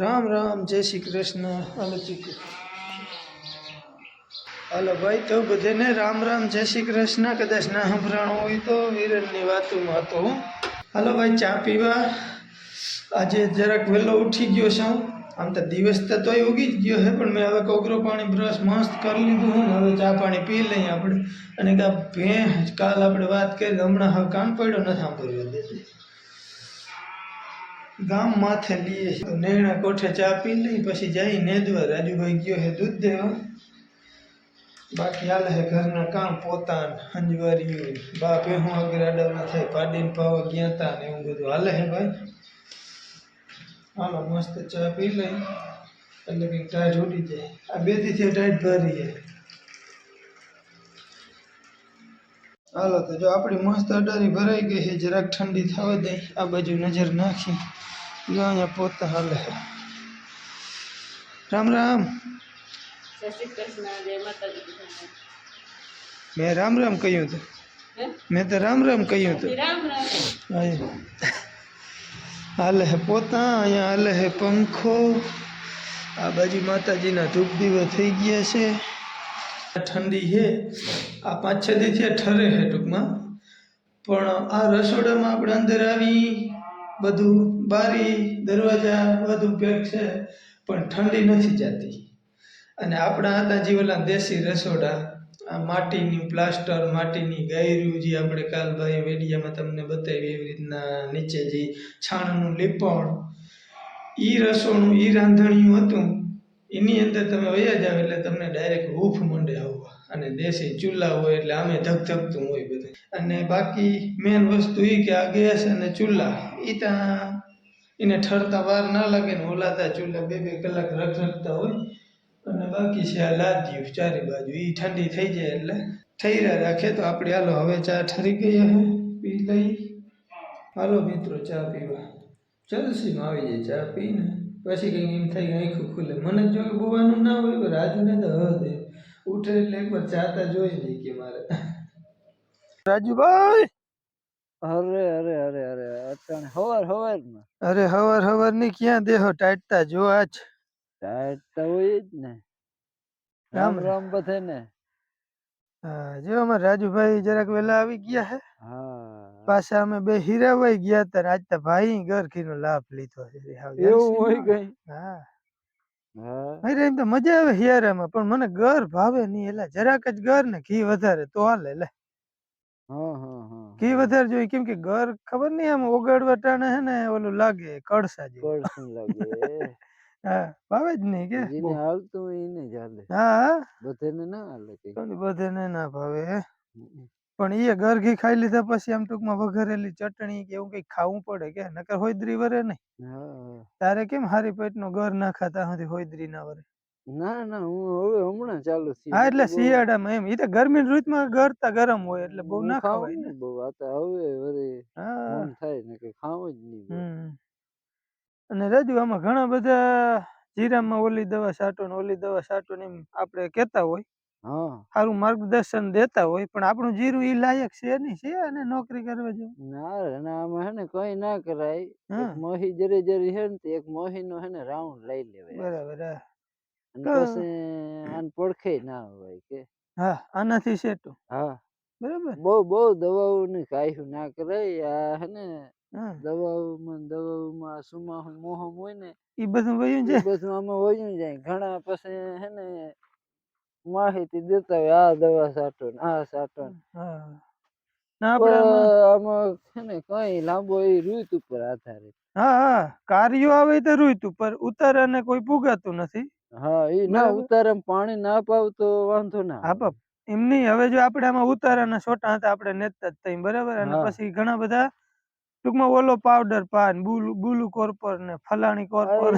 રામ રામ, જય શ્રી કૃષ્ણ. હાલો ચીકુ હાલો ભાઈ, તો બધાને રામ રામ, જય શ્રી કૃષ્ણ. કદાચ ના સંભળાણો હોય તો વિરલની વાતોમાં હતો હલો હાલો ભાઈ, ચા પીવા. આજે જરાક વહેલો ઉઠી ગયો છું. આમ તો દિવસ તો તોય ઉગી જ ગયો છે, પણ મેં હવે કોગરો પાણી બ્રશ મસ્ત કરી લીધું હું. હવે ચા પાણી પી લઈએ આપણે. અને કે ભેં કાલ આપણે વાત કરી, હમણાં હવે કામ પડ્યો નથી સાંભળ્યો દેતી. ગામ માથે લઈએ તો નેણા કોઠે ચા પી લઈ, પછી જઈ નેદવા. રાજુભાઈ ગયો હે દૂધ દેવા. બાકી હાલ હે ઘરના કામ પોતાન હંજવારીયું બા ભેહું આડાવડા થાય પાડીને પાવા ગયા તા ને એવું બધું. હાલે હે ભાઈ? હાલો, મસ્ત ચા પી લઈ. એટલે કંઈક ટાઈટ ઉડી જાય. આ બેથી ટાઈટ ભરી જાય હાલો, તો જો આપણી મસ્ત અડારી ભરાઈ ગઈ છે, જરાક ઠંડી થવા દઈ આ બાજુ નજર નાખી. જો અહીંયા પોતા હાલે. રામ રામ. મેં રામ રામ કહ્યું હતું મેં તો રામ રામ કહ્યું હતું હાલે હે પોતા અહીંયા હાલે હે પંખો આ બાજુ માતાજીના ધૂપ દીવા થઈ ગયા છે ઠંડી છે આ પાંચ છ દીથી ઠરે છે ટૂંકમાં. પણ આ રસોડામાં આપણે અંદર આવી. બધું બારી, દરવાજા બધું પેક છે, પણ ઠંડી નથી જતી. અને આપણા હતા જે ઓલા દેશી રસોડા, આ માટીની પ્લાસ્ટર, માટીની ગાયરું જે આપણે કાલભાઈ વેડિયામાં તમને બતાવી એવી રીતના નીચે જે છાણનું લીપણ, ઈ રસોડું, ઈ રાંધણિયું હતું, એની અંદર તમે વયા જાવ એટલે તમને ડાયરેક્ટ હૂફ મંડે આવવા. અને દેશી ચૂલા હોય એટલે આમે ધકધકતું હોય બધું. અને બાકી મેન વસ્તુ એ કે આ ગેસ અને ચૂલા એ ત્યાં એને ઠરતા વાર ના લાગે ને ઓલાતા ચૂલા બે બે કલાક રખ રાખતા હોય. અને બાકી છે આ લાદ્યું ચારે બાજુ એ ઠંડી થઈ જાય એટલે ઠૈરા રાખે તો આપણે હાલો હવે ચા ઠરી ગઈ હવે પી લઈ. હાલો મિત્રો ચા પીવા. જલસીમાં આવી જાય ચા પીને. પછી કંઈક એમ થાય આંખું ખુલે. મને જ બોવાનું ના હોય, પણ રાજુને તો હદ ઉઠે એટલે એકવાર ચાતા જોઈ નહીં કે મારે. રાજુભાઈ! અરે અરે અરે અરે અટાણે હવાર હવારમાં અરે હવાર હવારની ક્યાં દેહો ટાટતા? જો આજ. ટાઈટતા હોય જ ને. રામ રામ. બધે ને હા જો અમારે રાજુભાઈ જરાક વેલા આવી ગયા હે. હા. પાછા અમે બે હીરાભાઈ ગયા તા ને આજ તો ભાઈ ગરખીનો લાભ લીધો છે. એવું હોય કઈ? હા. હા. અરે એમ તો મજા આવે હિયારામાં પણ મને ઘર ભાવે નહીં. એટલે જરાક જ ઘર ને ઘી વધારે તો હાલે લે. હા હા હા. ઘી વધારે જોઈએ. કેમ કે ઘર ખબર નહીં આમ ઓગળવા ટાણે હે ને ઓલું લાગે કળસા જેવું. પડશું લાગે હા ભાવે જ નહીં કે. જેને હાલતું હોય એને જ હાલે. હા હા. બધે ને ના હાલે કઈ. બધાને ના ભાવે પણ એ ઘર ઘી ખાઈ લીધા પછી આમ ટૂંકમાં વઘારેલી ચટણી કે એવું કઈ ખાવું પડે કે? નકર હોયદ્રી વરે નહીં. તારે કેમ હારી પેટનો ઘર ના ખાતા સુધી હોયદ્રી ના વરે? ના ના હું હવે હમણાં ચાલુ થયું. હા એટલે શિયાળામાં એમ. ઈ તો ગરમીની ઋતુમાં ગરતા ગરમ હોય એટલે બહુ ના ખાવાય ને બહુ. આ તો હવે વળી મન થાય ને કે ખાવ જ નહીં અને રાજુ આમાં ઘણા બધા જીરામાં ઓલી દવા છાંટો ને ઓલી દવા છાંટો ને એમ આપણે કહેતા હોય. હા. સારું માર્ગદર્શન દેતા હોય પણ આપણું જીરું ઈ લાયક છે નહીં છે અને નોકરી કરવા જેવું? ના ના આમાં હે ને કઈ ના કરાય. મોહી જરી જરી હે ને એક મોહી નો હે ને રાઉન્ડ લઈ લેવાય બરાબર. અને પછી આને પડખે ના હોય કે હા આનાથી સેટું. હા. બરાબર. બહુ બહુ દવાઓ ને ના કરાય. આ હે ને દવાઓમાં દવાઓમાં મોહમ હોય ને બધું વયું એ બધું આમાં વયું જાય. ઘણા પછી હે ને માહિતી દેતા હોય આ દવા સાટો ને આ સાટો ને આમાં- છે ને કઈ લાંબો એ રૂત ઉપર આધારિત. હા હા. કાર્યો આવે તો રૂત ઉપર. ઉતાર અને કોઈ પુગાતું નથી. હા એ ના બરાબર. ઉતારે પાણી ના પાવ તો વાંધો ના હા આવે. બાપ એમ નહીં હવે જો આપણે આમાં ઉતારા અને છોટા હતા આપણે નેતા જ તઈ બરાબર અને હા. પછી ઘણા બધા ટૂંકમાં ઓલો પાવડર પાન બુલુ બુલુ કોર્પર ને ફલાણી કોર્પર.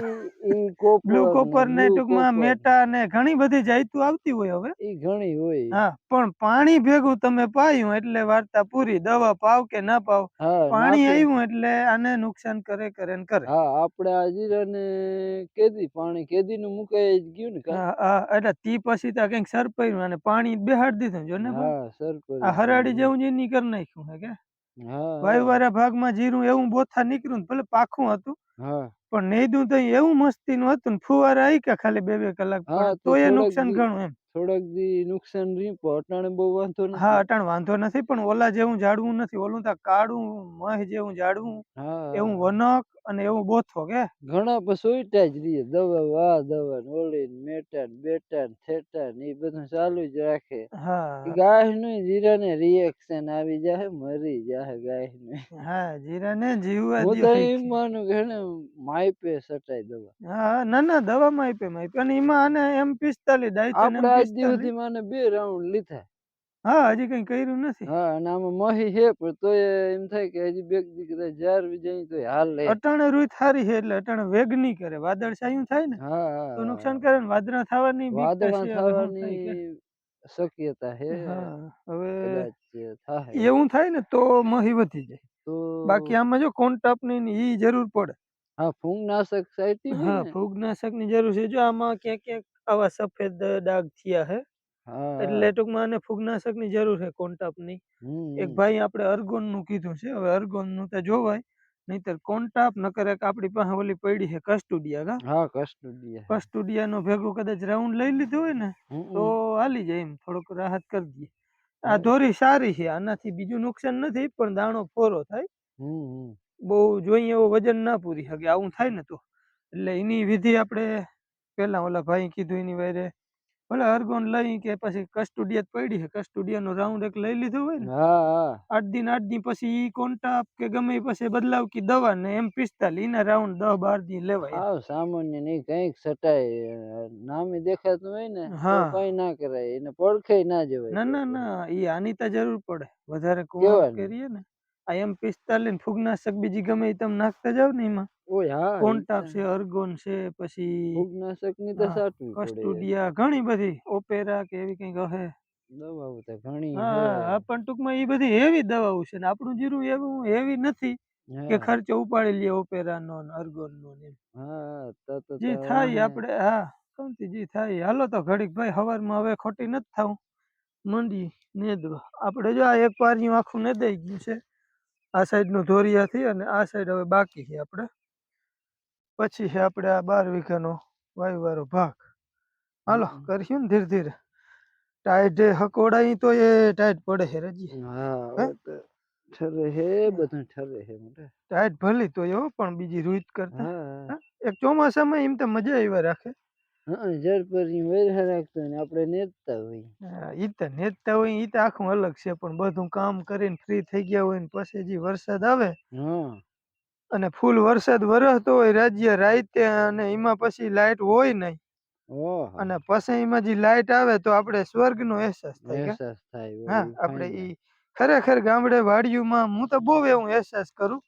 બ્લુ કોપર ને ટૂંકમાં મેટા ને ઘણી બધી જાયતું આવતી હોય હવે. ઈ ઘણી હોય. હા પણ પાણી ભેગું તમે પાયું એટલે વાર્તા પૂરી દવા પાવ કે ના પાવ પાણી. આવ્યું એટલે આને નુકસાન કરે કરે ને કરે. હા આપણે આ જીરાને કેદી પાણી કેદી નું મુકાઈ જ ગયું ને? હા હા એટલે તી પછી તો કંઈક સરપાયું અને પાણી બેહાડી દીધું જો ને હા સર આ હરાડી જેવું જ ની કરી નાખ્યું હે કે? હા. વાયુવાળા ભાગમાં જીરું એવું બોથા નીકળ્યું ભલે પાખું હતું પણ નેદું તો એવું મસ્તી નું હતું ને ફુવારા આવી કે ખાલી બે બે કલાક તો એ નુકસાન ઘણું એમ. થોડાક દી નુકસાન રહ્યું પણ અટાણે બહુ વાંધો નથી. હા અટાણ વાંધો નથી પણ ઓલા જેવું જાડવું નથી ઓલું તો કાળું મહ જેવું જાડવું હા. એવું વનક અને એવું બોથો કે ઘણા પછી ઉલટા જ રહીએ દવા વા દવા ઓલી ને મેટા ને બેટા ને થેટા ને એ બધું ચાલુ જ રાખે. હા. ગાયનું જીરા ને રિએક્શન આવી જાય મરી જાય ગાય ને હા જીરા ને જીવવા હું તો એમ માનું કે હેને માઇપે સટાય દવા. હા ના ના દવા માઈપે માઈપે અને એમાં આને એમ પિસ્તાલીસ આપણે આજ દી પિસ્તાલીસ મને બે રાઉન્ડ લીધા. હા હજી કઈ કર્યું નથી. હા અને આમાં મહી હે પણ તોય એમ થાય કે હજી બે દીકરા જાર જાય તો હાલ લે. અટાણે રૂઈ થારી છે એટલે અટાણે વેગ નહીં કરે. વાદળ છાયું થાય ને હા તો નુકસાન કરે ને. વાદળા થવાની વાદળા છે. થવાની શક્યતા હે હવે એવું થાય ને તો મહી વધી જાય. તો બાકી આમાં જો કોન્ટાપની ઈ જરૂર પડે. હા ફૂંગનાશક સાઈટી હા ફૂગનાશકની જરૂર છે. જો આમાં ક્યાંક ક્યાંક આવા સફેદ ડાઘ થયા હે. હા. એટલે ટૂંકમાં આને ફૂગનાશકની જરૂર છે કોન્ટાપની. એક ભાઈ આપણે અર્ગોનનું કીધું છે. હવે અર્ગોનનું તો જોવાય નહીતર કોન્ટાપ નકર એક આપણી પાસે ઓલી પડી છે કસ્ટુડિયા કા? હા કસ્ટુડિયા કસ્ટુડિયા નો ભેગો કદાચ રાઉન્ડ લઈ લીધો હોય ને તો. હાલી જાય એમ થોડોક રાહત કરી દઈએ. આ ધોરી સારી છે આનાથી બીજું નુકસાન નથી પણ દાણો ફોરો થાય. બહુ જોઈએ એવો વજન ના પૂરી શકે આવું થાય ને તો. એટલે એની વિધિ આપણે પેલા ઓલા ભાઈ કીધું એની વારે ભલે અર્ગોન લઈ કે પછી કસ્ટુડિયા જ પડી છે કસ્ટુડિયા નો રાઉન્ડ એક લઈ લીધો હોય ને હા હા આઠ દિન આઠ દિન પછી ઈ કોન્ટાપ કે ગમે ઈ પછી બદલાવ કી દવા ને એમ પિસ્તાલીસ એના રાઉન્ડ દસ બાર દિન લેવાય એમ. હાવ સામાન્ય નહીં કંઈક સટાય નામે દેખાતું હોય ને તો હા. કઈ ના કરાય એને પડખે ના જવાય ના ના આપણે. ના ઈ આની તો જરૂર પડે વધારે કેવાની? કુણપ કરીએ ને આ એમ પિસ્તાલીસ ને ફૂગનાશક બીજી ગમે ઈ તમે નાખતા જાવ ને એમાં ઓય હા છે અર્ગોન છે પછી ફૂગનાશકની તો હા, કસ્ટુડિયા ઘણી બધી ઓપેરા કે એવી કંઈક હે. દવાઓ તો ઘણી હા પણ ટૂંકમાં એ બધી હેવી દવાઓ છે ને આપણું જીરું એવું હેવી નથી કે ખર્ચો ઉપાડી લઈએ ઓપેરા નો અર્ગોન નો એમ. હા તો તો જે થાય આપણે હા કમથી જે થાય. હાલો તો ઘડીક ભાઈ હવારમાં હવે ખોટી નથી થાવું. મંડી નેદવા. આપણે જો આ એક પારિયું આખું ને દઈ ગયું છે. આ સાઈડનું ધોરિયાથી અને આ સાઈડ હવે બાકી છે આપણે. પછી છે આપણે આ બાર વીઘાનો વાયુવાળો ભાગ. હાલો. કરશું ને ધીરે ધીરે. ટાઈટ હકોડાઈ તો એ ટાઈટ પડે છે રજી. હા ઠરે હે બધું ઠરે હે મોટે. ટાઈટ ભલી તો એવો પણ બીજી રૂઈત કરતા? એક ચોમાસામાં એમ તો મજા આવ્યા રાખે. જળ પર વેર રાખતો ને આપણે નેતતા હોય. ઈ તો નેતા હોય ઈ તો આખું અલગ છે પણ બધું કામ કરીને ફ્રી થઈ ગયા હોય ને પછી જે વરસાદ આવે હા. અને ફૂલ વરસાદ વરસતો હોય રાજ્ય રાતે અને એમાં પછી લાઈટ હોય નહીં. અને પછી એમાં જે લાઈટ આવે તો આપણે સ્વર્ગનો અહેસાસ થાય અહેસાસ થાય હા આપણે ઈ ખરેખર ગામડે વાડિયુંમાં હું તો બહુ એવું અહેસાસ કરું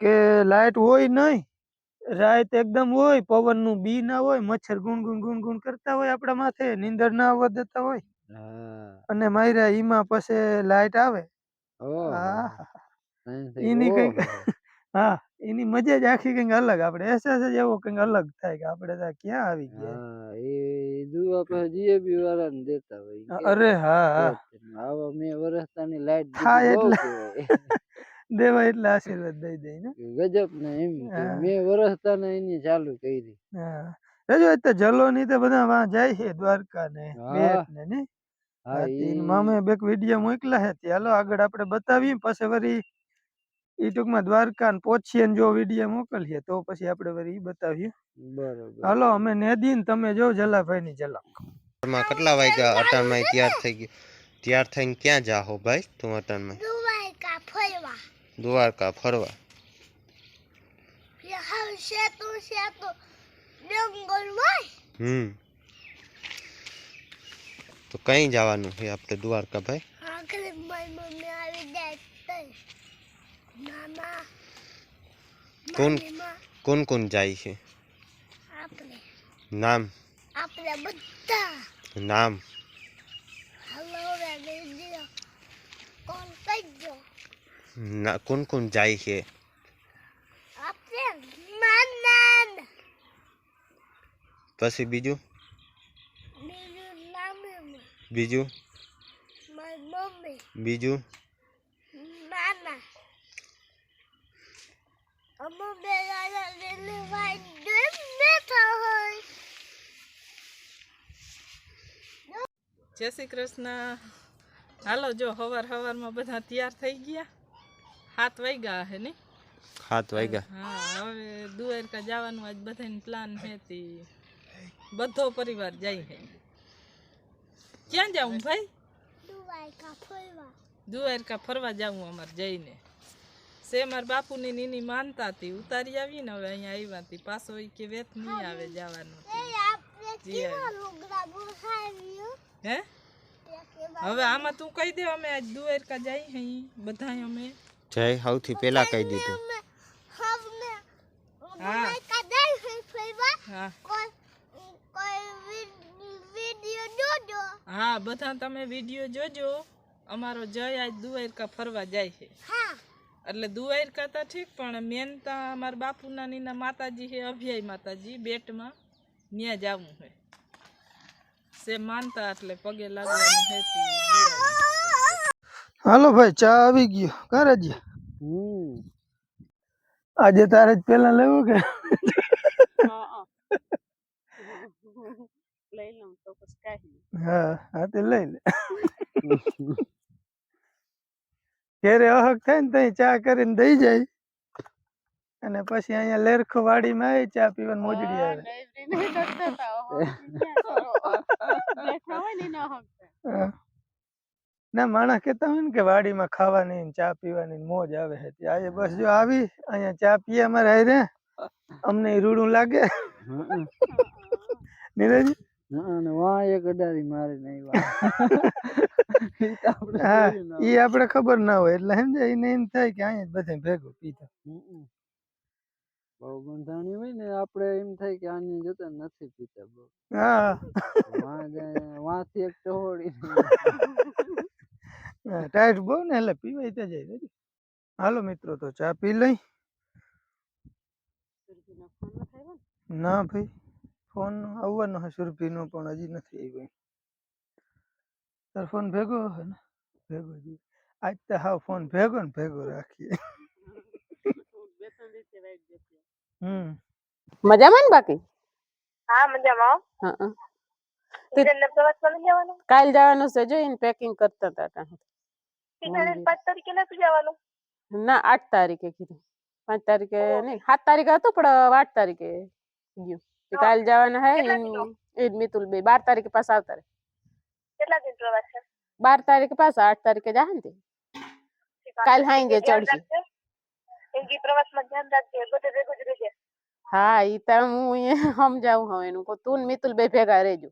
કે લાઈટ હોય નહીં રાત એકદમ હોય પવનનું બી ના હોય મચ્છર ગુણ ગુણ ગુણ ગુણ કરતા હોય આપણા માથે નીંદર ના આવવા દેતા હોય. હા. અને મારા ઈમાં પછી લાઈટ આવે. હા એની. કંઈક ઓહો. હા એની મજા જ આખી કંઈક અલગ. આપણે એસએસ જ એવો કંઈક અલગ થાય કે આપણે તો ક્યાં આવી ગયા એ દુઆ પછી જીએબી વાળાને દેતા હોય અરે હા હા. આવા મેં વરસતાની લાઈટ થાય એટલે દેવા એટલે આશીર્વાદ દઈ દઈ ને ગજબ ને એમ મે વરસતાને એની ચાલુ કરી. હા. રજો તો જલો ની તો બધા વાં જાય છે દ્વારકા ને હા. બેટ ને ની? હા મામે બેક વિડિયો મોકલા હે તે હાલો આગળ આપણે બતાવીએ પછી વળી ઈ ટૂંકમાં દ્વારકા ને પહોંચીએ ને જો વીડિયો મોકલીએ તો પછી આપણે વળી ઈ બતાવીએ. બરોબર. હાલો અમે નેદી ને તમે જો જલાભાઈ ની જલા માં કેટલા વાગ્યા? અટાણમાં તૈયાર થઈ ગયું તૈયાર થઈને ક્યાં જાહો ભાઈ તું અટાણમાં દ્વારકા ફરવા. દ્વારકા ફરવા. હાવ સેતુ સેતુ જંગલ હોય. હમ. તો કઈ જવાનું છે આપણે દ્વારકા ભાઈ? આખરે મારી મમ્મી આવી જાય તઈ. મામા કોણ? કોણ કોણ જાય છે? નામ? આપણે બધા. નામ? કોણ ના કોણ કોણ જાય છે? પછી બીજું? બીજું બીજું? મારી ben બીજું verdim બેઠા હોય જય શ્રી કૃષ્ણ. હાલો જો હવાર હવારમાં બધા તૈયાર થઈ ગયા. હાથ વાગ્યા હે ને? હાથ વાગ્યા. હા હવે દુવારકા જવાનું આજ બધાને પ્લાન હે બધો પરિવાર જાય હે. ક્યાં જાઉં ભાઈ? દુવારકા ફરવા. દુવારકા ફરવા જાવું અમારે જઈને. સે મારા બાપુની નીની માનતા હતી ઉતારી આવી ને હવે અહીંયા આવ્યા હતી પાછો ઈ કે વેત નહીં આવે જવાનું. એ આપણે જી કેવા લુગડા બોહાવ્યું? હે? હવે આમાં તું કહી દે અમે આજ દુવેરકા જઈ હઈ બધા અમે. જય સૌથી પહેલા કહી દીધું. હા. બધા તમે વીડિયો જોજો. અમારો જય આજ દુવેરકા ફરવા જાય છે હા. એટલે દ્વારકા તો ઠીક પણ મેન તો અમારા બાપુના નીના માતાજી છે અભ્યાય માતાજી બેટમાં ત્યાં જવું છે. સે માનતા એટલે પગે લાગવાનું છે તે જીવાનું. હાલો ભાઈ ચા આવી ગયો. ક્યારે જ. હમ. આજે તારે જ પેલા લેવું કે? લઈ લઉં તો પછી કાંઈ હા હા તે લઈ લે. ઘેરે અહક થાય ને ત્યાં ચા કરીને દઈ જાય. અને પછી અહીંયા લેરખો વાડીમાં આવી ચા પીવાની મોજડી આવે. ના માણસ કેતા હોય ને કે વાડીમાં ખાવાની ચા પીવાની મોજ આવે છે આજે બસ જો આવી અહીંયા ચા પીએ અમારે હારે. અમને રૂડું લાગે. નીરજ હા, અને વાં એક અડારી મારે નહીં વાહ. ઈ આપણે ખબર ના હોય એટલે સમજાય એને એમ થાય કે અહીંયા જ બધે ભેગું પીતા બહુ બંધાણી હોય ને આપણે એમ થાય કે આની જોતા નથી પીતા બહુ. હા. વાં વાંથી એક ટહોળી ટાઈટ બહુ ને એટલે પીવાય ત્યાં જાય હાલો મિત્રો તો ચા પી લઈ. ના ભાઈ. ફોન આવવાનો હે સુરભીનો પણ હજી નથી આવ્યો તાર ફોન ભેગો હે ને? ભેગો જ. આજ તો હા ફોન ભેગો ને ભેગો રાખીએ. હમ. મજામાં ને બાકી? હા મજામાં હા. હો. પ્રવાસમાં નથી જવાનું? કાલ જવાનું છે જોઈને પેકિંગ કરતા હતા ત્યાં તારીખે નથી જવાનું? ના આઠ તારીખે કીધું. પાંચ તારીખે નહીં સાત તારીખે હતું પણ આઠ તારીખે ગયું. કાલ જવાના હે કેટલા ઈન- કિલો? ઈદ મિતુલ બે. બાર તારીખે પાછા આવતા રહે કેટલા દિન પ્રવાસ છે બાર તારીખે પાછા આઠ તારીખે જાય ને તે. કાલ હાંજે ધ્યાન ચડશે. રાખજે. એમ કે પ્રવાસમાં ધ્યાન રાખજે બધે ભેગું જ રહેજે. હા ઈ તો હું અહીંયા સમજાવું હવે એનું. કહું તું ને મિતુલ બે ભેગા રહેજો.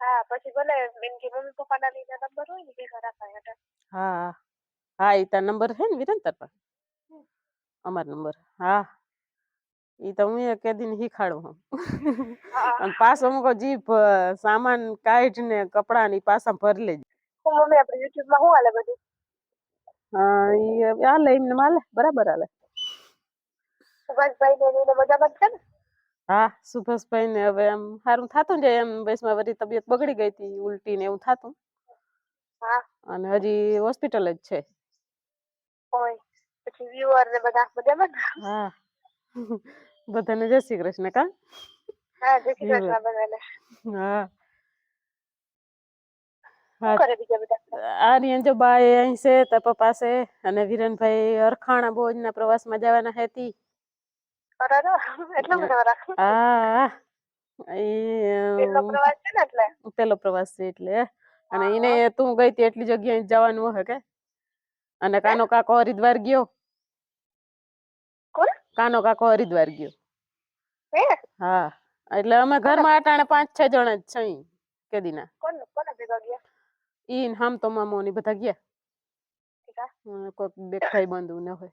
હા પછી ભલે એમ કે મમ્મી પપ્પાના લીધા નંબર હોય ને ભેગા રાખાય એટલે હા હા ઈ તાર નંબર છે ને વિરેન તાર પાસે અમાર નંબર. હા. ઈ તો હું કે દિન શીખાડું હું. અને પાછો હું જીભ સામાન કાઢ ને કપડા ની પાછા ભરી લેજે. મમ્મી આપણે યુટ્યુબમાં શું હાલે બધું? હા ઈ હાલે એમને માલે બરાબર હાલે. સુભાષભાઈ ને મજામાં છે ને? હા સુભાષભાઈ ને હવે એમ સારું થતું જાય એમ બસમાં વરી તબિયત બગડી ગઈ હતી ઉલટી ને એવું થતું. હા. અને હજી હોસ્પિટલ જ છે. ઓય પછી વ્યુઅર ને બધા મજામાં હા. બધાને જય શ્રી કૃષ્ણ કા? હા જય શ્રી કૃષ્ણ બધાને. હા. આર્યન જો અહીં છે પપ્પા અને વિરનભાઈ અરખાણા ભોજના પ્રવાસમાં જવાના હતી. પેલો પ્રવાસ છે એટલે? અને એને તું ગઈ તી એટલી જગ્યાએ જવાનું હે કે? અને કાનો કાકો હરિદ્વાર ગયો? કોણ? કાનો કાકો હરિદ્વાર ગયો. હા એટલે અમે ઘરમાં અટાણે પાંચ છ જણા જ છે કેદીના. કોણ કોને ભેગા ગયા? ઈ હામ તો મામો ની બધા ગયા. ઠીક આ. અને કોઈક બે ભાઈ બંધુ ને હોય.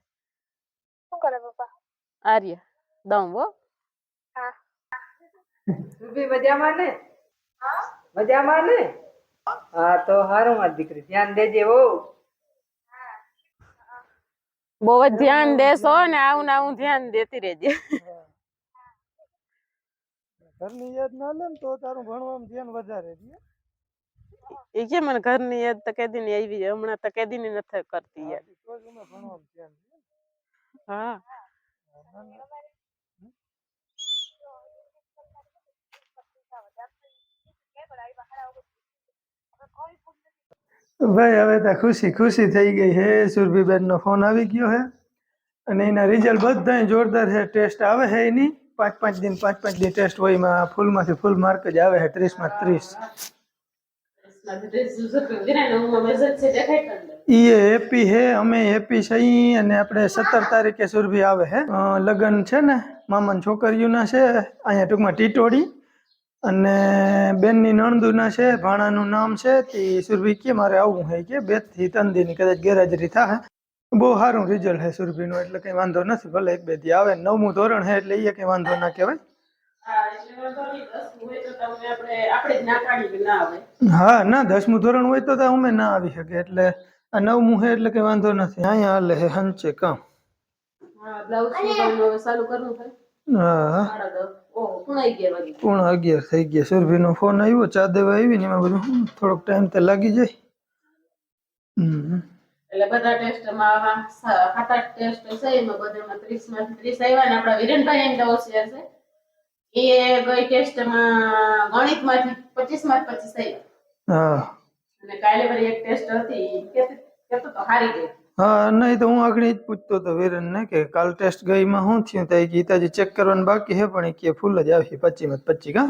શું કરે પપ્પા? આર્ય દમ વો હા. મજામાં ને? મજામાં ને? હા તો હારું મારી દીકરી. ધ્યાન દેજે હો. બહુ જ ધ્યાન દેશો ને આવું ને આવું ધ્યાન દેતી રહેજે. ઘરની યાદ ના લે ને તો તારું ભણવામાં ધ્યાન વધારે રહે. એ કે મને ઘરની યાદ તો કેદી ની આવી હમણાં તો કેદી ની નથી કરતી યાદ. તો જ ભાઈ, હવે તો ખુશી ખુશી થઈ ગઈ છે. સુરભીબેનનો ફોન આવી ગયો હે અને એના રિઝલ્ટ બધા જોરદાર છે. ટેસ્ટ આવે છે એની. પાંચ પાંચ દિન, પાંચ પાંચ દિન ટેસ્ટ હોય. એમાં ફૂલમાંથી ફૂલ માર્ક જ આવે છે. ત્રીસમાં ત્રીસ. એ હેપી હે અમે હેપી છીએ અને આપણે સત્તર તારીખે સુરભી આવે હે લગ્ન છે ને. મામાની છોકરીઓના છે. અહીંયા ટૂંકમાં ટીટોડી અને બેનની નણંદુના છે ભાણાનું નામ છે તે સુરભી કે મારે આવવું હે કે બેથી ત્રણ દિન કદાચ ગેરહાજરી થાય બહુ સારું રિઝલ્ટ છે સુરભીનું એટલે કંઈ વાંધો નથી ભલે એક બે દી આવે. નવમું ધોરણ છે એટલે એ કંઈ વાંધો ના કહેવાય. હા ના દસમું ધોરણ હોય તો અમે ના આવી શકે એટલે આ નવમું છે એટલે કંઈ વાંધો નથી. અહીંયા હાલે છે હંચે કામ. ચાલુ કરવું હા. પૂણા અગિયાર થઈ ગયા. સુરભીનો ફોન આવ્યો ચા દેવા આવી ને એમાં બધું થોડોક ટાઈમ તો લાગી જાય. એટલે બધા ટેસ્ટમાં સાત આઠ ટેસ્ટ છે એમાં બધામાં ત્રીસમાંથી ત્રીસ આવ્યા ને આપણા વિરેનભાઈ એમ હોશિયાર છે. એ ગઈ ટેસ્ટમાં ગણિતમાંથી પચીસમાંથી પચીસ આવ્યા હા. અને કાલે વળી એક ટેસ્ટ હતી કહેતો તો હારી ગઈ. હા નહીં તો હું આગળ જ પૂછતો હતો વિરેન ને કે કાલ ટેસ્ટ ગઈમાં શું થયું? તો ગીતાજી ચેક કરવાનું બાકી છે પણ એ કે ફૂલ જ આવશે મત પચી કા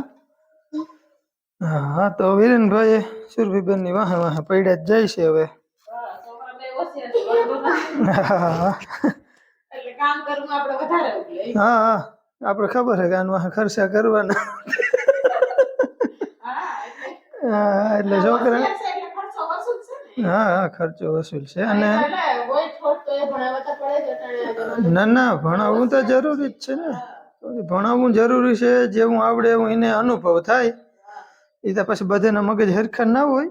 હા હા તો વિરેનભાઈ સુરભીબેનની વાહે વાહે પડ્યા જ જાય છે હવે. હા. હા આપણે ખબર છે કે આનું વાહે ખર્ચા કરવાના. હા એટલે છોકરા હા હા ખર્ચો વસૂલ છે. અને એટલે કોઈ છોડ તો એ ભણાવવા તો પડે જ અટાણે. ના ના ભણાવવું તો જરૂરી જ છે ને. ભણાવવું જરૂરી છે જેવું આવડે એવું એને અનુભવ થાય એ તો પછી બધાના મગજ હરખા ના હોય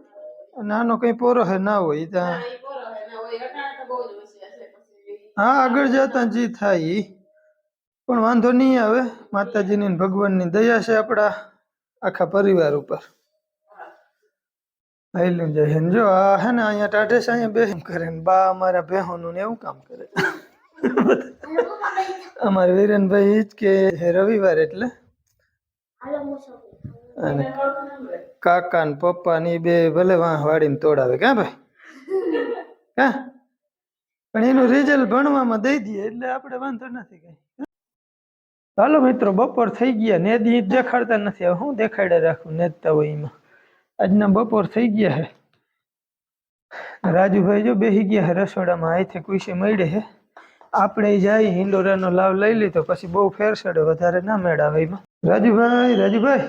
અને આનો કઈ પોરો હે ના હોય એ ત્યાં હા, છે આગળ જતા જે થાય એ પણ વાંધો નહીં આવે માતાજીની ભગવાનની દયા છે આપણા આખા પરિવાર ઉપર. હાલ્યું જાય ને જો આ હે ને અહીંયા ટાઢેસ અહીંયા બેહમ કરે ને બા અમારા બેહોનું ને એવું કામ કરે. અમારે વિરેનભાઈ જ કે રવિવાર એટલે. અને કાકા ને પપ્પા ને બે ભલે વાહ વાળીને તોડાવે ક્યાં ભાઈ? હા પણ એનું રિઝલ્ટ ભણવામાં દઈ દઈએ એટલે આપણે વાંધો નથી કઈ. ચાલો મિત્રો બપોર થઈ ગયા. ને દી દેખાડતા નથી. હવે હું દેખાડે રાખું નેતા હોય એમાં. આજના બપોર થઈ ગયા હે. રાજુભાઈ જો બેસી ગયા હે રસોડામાં. અહીંથી કુશે મળે હે. આપણે જાય, હિંડોરાનો લાવ લઈ લીધો, પછી બહુ ફેરસડે વધારે ના મેળાવે એમાં. રાજુભાઈ રાજુભાઈ,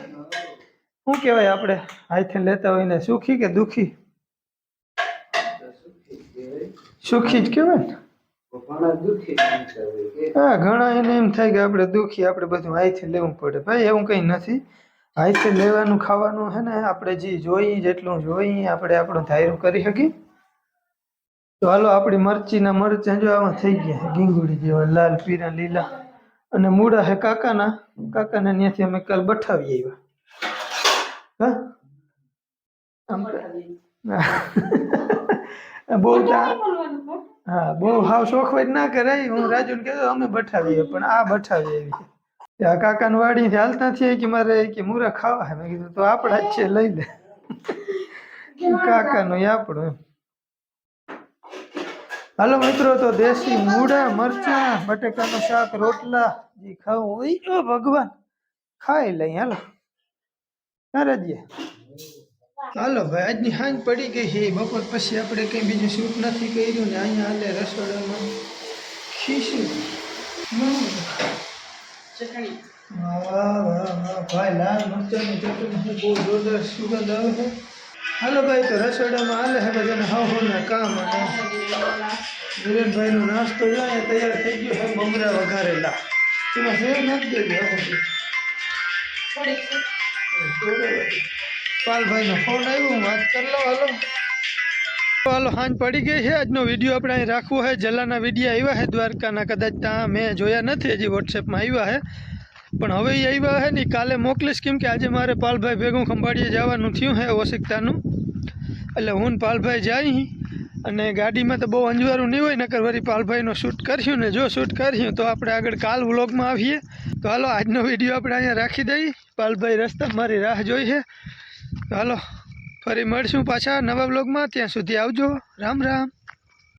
શું કહેવાય આપણે? હાથે લેતા હોય ને સુખી કે દુખી? સુખી જ કહેવાય ને. હા, ઘણા એને એમ થાય કે આપણે દુખી, આપણે બધું હાથે લેવું પડે. ભાઈ, એવું કંઈ નથી. હાથે લેવાનું, ખાવાનું છે ને, આપણે જે જોઈએ, જેટલું જોઈએ, આપણે આપણું ધાર્યું કરી શકીએ. તો હાલો આપણી મરચીના મરચાં જો આમાં થઈ ગયા છે. ગીંગુડી જેવા લાલ પીળા લીલા. અને મૂળા હે કાકાના. કાકાના ત્યાંથી અમે કાલ બઠાવી આવ્યા હા? બહુ હા બહુ હાવ શોખવાઈ ના કરાય. હું રાજુને કહેતો અમે બઠાવીએ પણ આ બઠાવી આવી છે. આ કાકાની વાડીથી હાલતા થયા કે મારે કે મૂરા ખાવા મેં કીધું તો આપણા જ છે લઈ લે. કાકાનો આપણું એમ. હાલો મિત્રો, તો દેશી મૂળા મરચા, બટેકાનું શાક, રોટલા જે ખાવું હોય ભગવાન ખાઈ લઈ. હાલો નારાજીએ હાલો ભાઈ આજની સાંજ પડી ગઈ છે. બપોર પછી આપણે કંઈ બીજું શૂટ નથી કર્યું ને અહીંયા હાલે રસોડામાં ખીશું વાહ વાહ વાહ. ભાઈ, લાલ મરચાની ચટણી બહુ જોરદાર સુગંધ આવે છે. હાલો ભાઈ, તો રસોડામાં હાલે બધાને, હાવ હાવના કામ અને વિરેનભાઈનો નાસ્તો જાય તૈયાર થઈ ગયો હે મમરા વઘારેલા એમાં સેવ નાખી દેજો. પાલભાઈનો ફોન આવ્યો, હું વાત કરી લઉં, હાલો. હાલો, હાંજ પડી ગઈ છે, આજનો વીડિયો આપણે અહીં રાખવો છે. જલાના વીડિયો આવ્યા છે, દ્વારકાના, કદાચ ત્યાં મેં જોયા નથી, હજી વોટ્સએપમાં આવ્યા છે. પણ હવે એ આવ્યા છે ને કાલે મોકલીશ કેમ કે આજે મારે પાલભાઈ ભેગું ખંભાળીએ જવાનું થયું હે ઓશિકતાનું. એટલે હું પાલભાઈ જાય અને ગાડીમાં તો બહુ અંજવારું નહીં હોય, નકર વળી પાલભાઈનો શૂટ કરશું ને જો શૂટ કર્યું તો આપણે આગળ કાલ વ્લોગમાં આવીએ. તો હાલો, આજનો વીડિયો આપણે અહીંયા રાખી દઈએ. પાલભાઈ રસ્તા મારી રાહ જોઈ છે હાલો, ફરી મળશું પાછા નવા વ્લોગમાં. ત્યાં સુધી આવજો. રામ રામ.